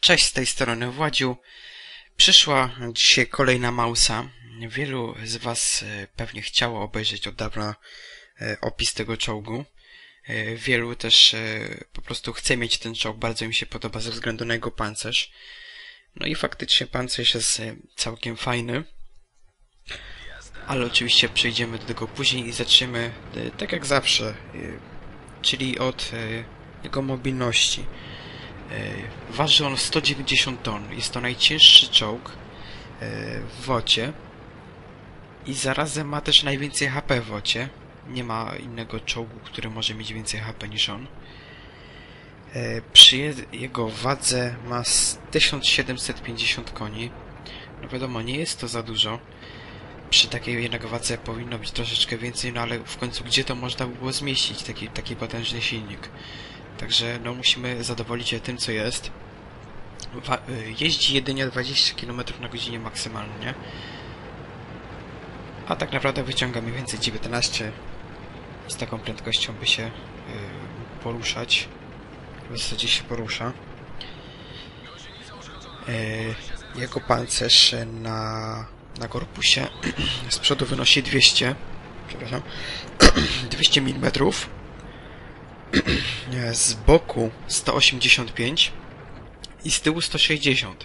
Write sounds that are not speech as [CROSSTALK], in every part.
Cześć z tej strony Władziu. Przyszła dzisiaj kolejna Mausa. Wielu z Was e, pewnie chciało obejrzeć od dawna e, opis tego czołgu. E, Wielu też po prostu chce mieć ten czołg, bardzo im się podoba ze względu na jego pancerz. No i faktycznie pancerz jest całkiem fajny. Ale oczywiście przejdziemy do tego później i zaczniemy tak jak zawsze, czyli od jego mobilności. Waży on 190 ton. Jest to najcięższy czołg e, w wocie. I zarazem ma też najwięcej HP w wocie. Nie ma innego czołgu, który może mieć więcej HP niż on. E, Przy je- jego wadze ma s- 1750 koni. No wiadomo, nie jest to za dużo. Przy takiej jednak wadze powinno być troszeczkę więcej, no ale w końcu gdzie to można by było zmieścić taki, taki potężny silnik? Także no musimy zadowolić się tym, co jest. Wa- y, jeździ jedynie 20 km na godzinę maksymalnie. A tak naprawdę wyciąga mniej więcej 19. Z taką prędkością by się y, poruszać. W zasadzie się porusza. Y, jego pancerz na, na korpusie [CLEARS THROAT] z przodu wynosi 200. Przepraszam. [CLEARS THROAT] 200 mm. Z boku 185 i z tyłu 160.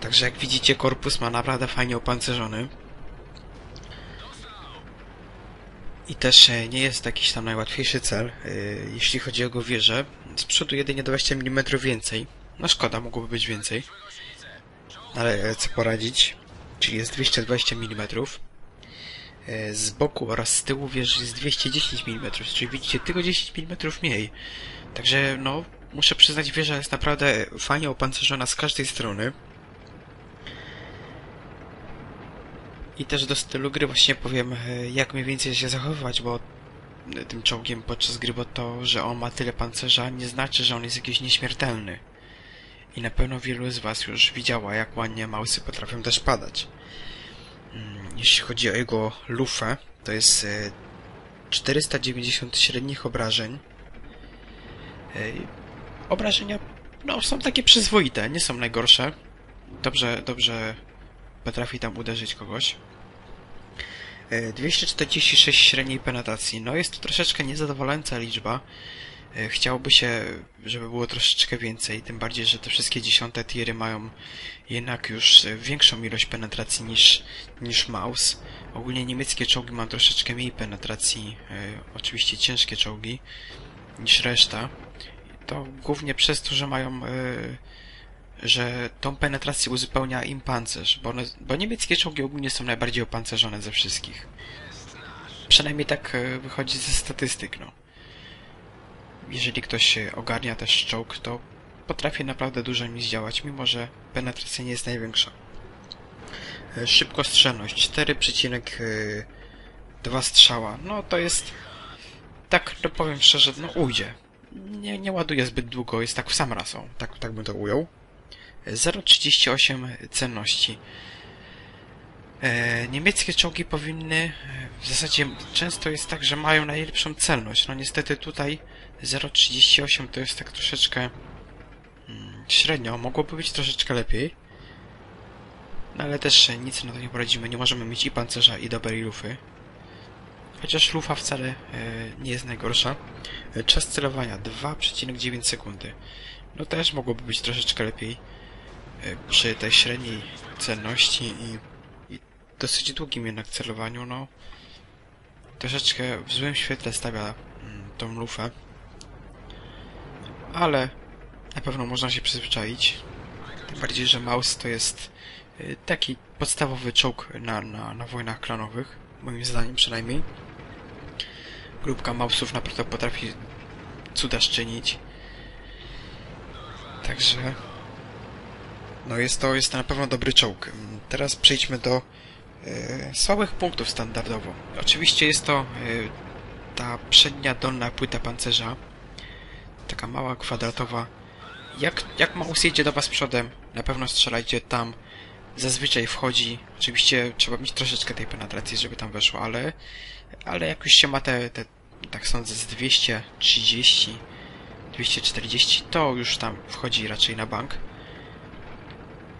Także jak widzicie korpus ma naprawdę fajnie opancerzony. I też e, nie jest jakiś tam najłatwiejszy cel, e, jeśli chodzi o jego wieżę. Z przodu jedynie 20 mm więcej. No szkoda, mogłoby być więcej. Ale e, co poradzić? Czyli jest 220 mm. E, Z boku oraz z tyłu wieży jest 210 mm, czyli widzicie tylko 10 mm mniej. Także no, muszę przyznać, wieża jest naprawdę fajnie opancerzona z każdej strony. I też do stylu gry właśnie powiem, e, jak mniej więcej się zachowywać, bo e, tym czołgiem podczas gry, bo to, że on ma tyle pancerza, nie znaczy, że on jest jakiś nieśmiertelny. I na pewno wielu z Was już widziała, jak ładnie mausy potrafią też padać. Mm, Jeśli chodzi o jego lufę, to jest e, 490 średnich obrażeń. E, Obrażenia no, są takie przyzwoite, nie są najgorsze. Dobrze, dobrze potrafi tam uderzyć kogoś. E, 246 średniej penetracji. No jest to troszeczkę niezadowalająca liczba. E, Chciałoby się, żeby było troszeczkę więcej, tym bardziej, że te wszystkie dziesiąte tiery mają jednak już e, większą ilość penetracji niż, niż Maus. Ogólnie niemieckie czołgi mają troszeczkę mniej penetracji, e, oczywiście ciężkie czołgi, niż reszta. To głównie przez to, że mają, że tą penetrację uzupełnia im pancerz, bo, one, bo niemieckie czołgi ogólnie są najbardziej opancerzone ze wszystkich. Przynajmniej tak wychodzi ze statystyk, no. Jeżeli ktoś e, ogarnia też czołg, to potrafi naprawdę dużo nim zdziałać, mimo że penetracja nie jest największa. E, Szybkostrzelność 4,2 strzała. No to jest tak, no powiem szczerze, no ujdzie. Nie, nie ładuje zbyt długo, jest tak w sam raz, tak, tak bym to ujął. 0,38 cenności. E, niemieckie czołgi powinny, e, w zasadzie często jest tak, że mają najlepszą celność. No niestety tutaj 0,38 to jest tak troszeczkę mm, średnio, mogłoby być troszeczkę lepiej. No ale też nic na to nie poradzimy, nie możemy mieć i pancerza i dobrej lufy. Chociaż lufa wcale e, nie jest najgorsza. E, Czas celowania 2,9 sekundy. No też mogłoby być troszeczkę lepiej e, przy tej średniej celności i, i dosyć długim jednak celowaniu, no troszeczkę w złym świetle stawia mm, tą lufę. Ale na pewno można się przyzwyczaić. Tym bardziej, że Maus to jest e, taki podstawowy czołg na, na, na wojnach klanowych, moim zdaniem przynajmniej. Grupka Mausów naprawdę potrafi cuda szczynić. Także no jest to, jest to na pewno dobry czołg. Mm, Teraz przejdźmy do e, słabych punktów standardowo. Oczywiście jest to e, ta przednia dolna płyta pancerza. Taka mała, kwadratowa. Jak, jak Maus jedzie do was przodem, na pewno strzelajcie tam. Zazwyczaj wchodzi. Oczywiście trzeba mieć troszeczkę tej penetracji, żeby tam weszło, ale, ale jak już się ma te, te tak sądzę, z 230 240 to już tam wchodzi raczej na bank.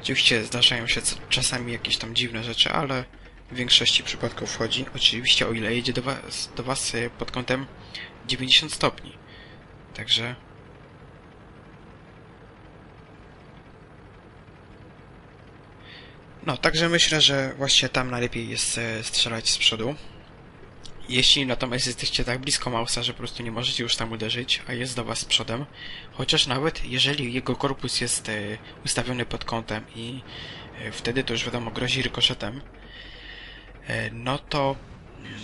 Oczywiście zdarzają się czasami jakieś tam dziwne rzeczy, ale w większości przypadków wchodzi. Oczywiście o ile jedzie do was, do was y, pod kątem 90 stopni. Także No, także myślę, że właśnie tam najlepiej jest e, strzelać z przodu. Jeśli natomiast jesteście tak blisko Mausa, że po prostu nie możecie już tam uderzyć, a jest do was przodem, chociaż nawet jeżeli jego korpus jest e, ustawiony pod kątem i e, wtedy to już wiadomo grozi rykoszetem, no to mm,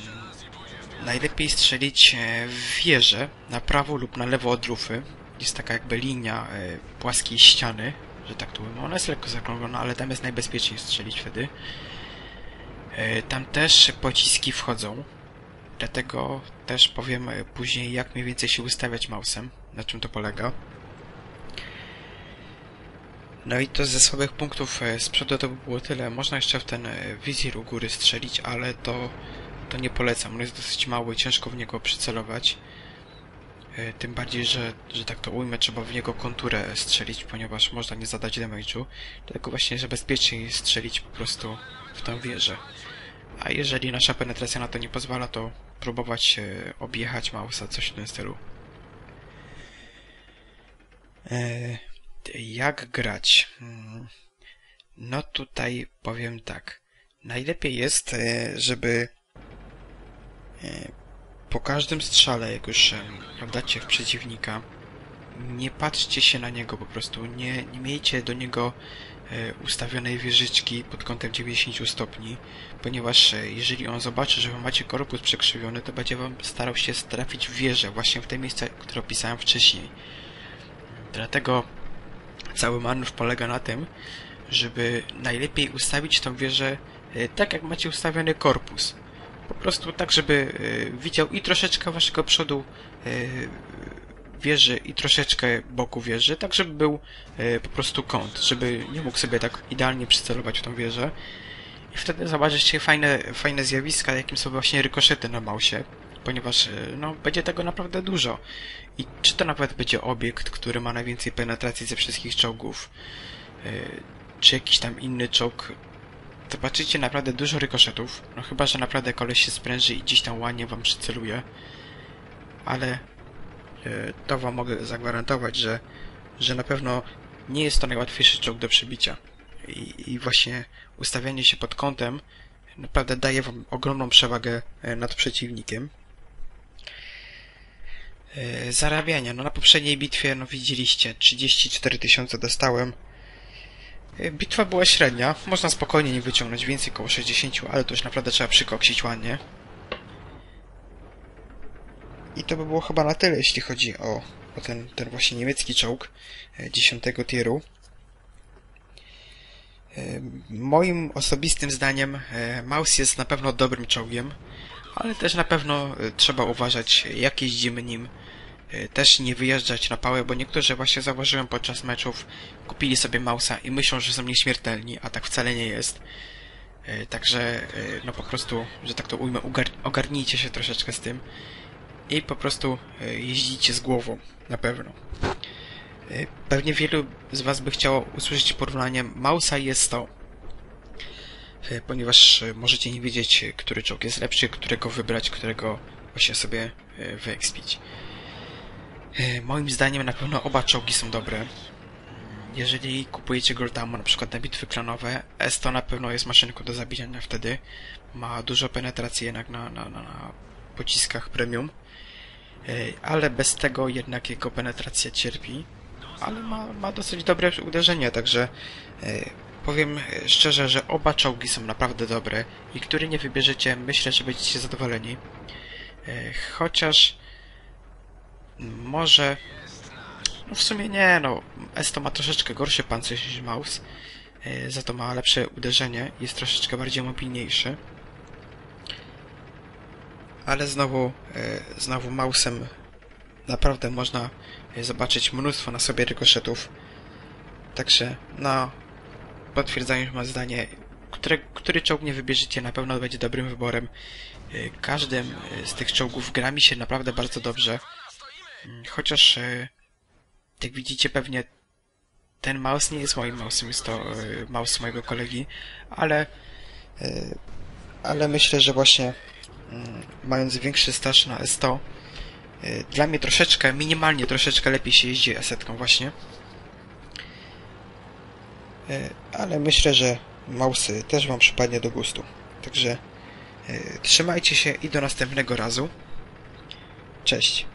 najlepiej strzelić w wieżę na prawo lub na lewo od rufy. Jest taka jakby linia płaskiej ściany, że tak to ujmę. Ona jest lekko zakrąglona, ale tam jest najbezpieczniej strzelić wtedy. E, Tam też pociski wchodzą. Dlatego też powiem e, później, jak mniej więcej się ustawiać mausem, na czym to polega. No i to ze słabych punktów e, z przodu to by było tyle. Można jeszcze w ten wizir u góry strzelić, ale to, to nie polecam. On jest dosyć mały, ciężko w niego przycelować. E, Tym bardziej, że, że tak to ujmę, trzeba w niego konturę strzelić, ponieważ można nie zadać damage'u. Dlatego właśnie, że bezpieczniej strzelić po prostu w tą wieżę. A jeżeli nasza penetracja na to nie pozwala, to próbować e, objechać mausa, coś w tym stylu. E, jak grać? Hmm. No tutaj powiem tak. Najlepiej jest, żeby po każdym strzale, jak już e, dacie w przeciwnika, nie patrzcie się na niego po prostu, nie, nie miejcie do niego e, ustawionej wieżyczki pod kątem 90 stopni, ponieważ e, jeżeli on zobaczy, że macie korpus przekrzywiony, to będzie wam starał się trafić w wieżę, właśnie w te miejsca, które opisałem wcześniej. Dlatego cały manewr polega na tym, żeby najlepiej ustawić tą wieżę e, tak, jak macie ustawiony korpus. Po prostu tak, żeby e, widział i troszeczkę waszego przodu e, wieży i troszeczkę boku wieży, tak żeby był e, po prostu kąt, żeby nie mógł sobie tak idealnie przycelować w tą wieżę. I wtedy zobaczycie fajne, fajne zjawiska, jakim są właśnie rykoszety na mausie, ponieważ no, będzie tego naprawdę dużo. I czy to nawet będzie obiekt, który ma najwięcej penetracji ze wszystkich czołgów, czy jakiś tam inny czołg, zobaczycie naprawdę dużo rykoszetów. No chyba, że naprawdę koleś się spręży i gdzieś tam ładnie wam przyceluje. Ale e, to wam mogę zagwarantować, że, że na pewno nie jest to najłatwiejszy czołg do przebicia. I, I właśnie ustawianie się pod kątem naprawdę daje wam ogromną przewagę e, nad przeciwnikiem. E, Zarabiania. No na poprzedniej bitwie, no widzieliście, 34 tysiące dostałem. E, Bitwa była średnia. Można spokojnie nie wyciągnąć więcej, około 60, ale to już naprawdę trzeba przykoksić ładnie. I to by było chyba na tyle, jeśli chodzi o, o ten, ten właśnie niemiecki czołg e, 10 tieru. E, Moim osobistym zdaniem Maus jest na pewno dobrym czołgiem, ale też na pewno trzeba uważać, jak jeździmy nim. E, Też nie wyjeżdżać na pałę, bo niektórzy właśnie zauważyłem podczas meczów, kupili sobie Mausa i myślą, że są nieśmiertelni, a tak wcale nie jest. E, Także, e, no po prostu, że tak to ujmę, ogarnijcie się troszeczkę z tym i po prostu jeździcie z głową, na pewno. Pewnie wielu z Was by chciało usłyszeć porównanie Mausa i S100, e, ponieważ możecie nie wiedzieć, który czołg jest lepszy, którego wybrać, którego właśnie sobie wyekspić. E, Moim zdaniem na pewno oba czołgi są dobre. Jeżeli kupujecie Goldamo na przykład na bitwy klanowe, S to na pewno jest maszynką do zabijania wtedy. Ma dużo penetracji jednak na, na, na, pociskach premium. E, Ale bez tego jednak jego penetracja cierpi. Ale ma, ma dosyć dobre uderzenie, także e, powiem szczerze, że oba czołgi są naprawdę dobre i który nie wybierzecie, myślę, że będziecie zadowoleni. Chociaż może no w sumie nie, no. Esto ma troszeczkę gorszy pancerz niż Maus. e, Za to ma lepsze uderzenie, jest troszeczkę bardziej mobilniejszy. Ale znowu, e, znowu Mausem naprawdę można e, zobaczyć mnóstwo na sobie rykoszetów. Także, no, potwierdzając moje zdanie, które, który czołg nie wybierzecie, na pewno będzie dobrym wyborem. Każdym z tych czołgów gra mi się naprawdę bardzo dobrze. Chociaż e, Jak widzicie pewnie ten mouse nie jest moim mouse'em, jest to e, mouse mojego kolegi, ale e, ale myślę, że właśnie mm, mając większy staż na S100 e, dla mnie troszeczkę, minimalnie troszeczkę lepiej się jeździ S-ką właśnie. Ale myślę, że mausy też Wam przypadnie do gustu. Także trzymajcie się i do następnego razu. Cześć.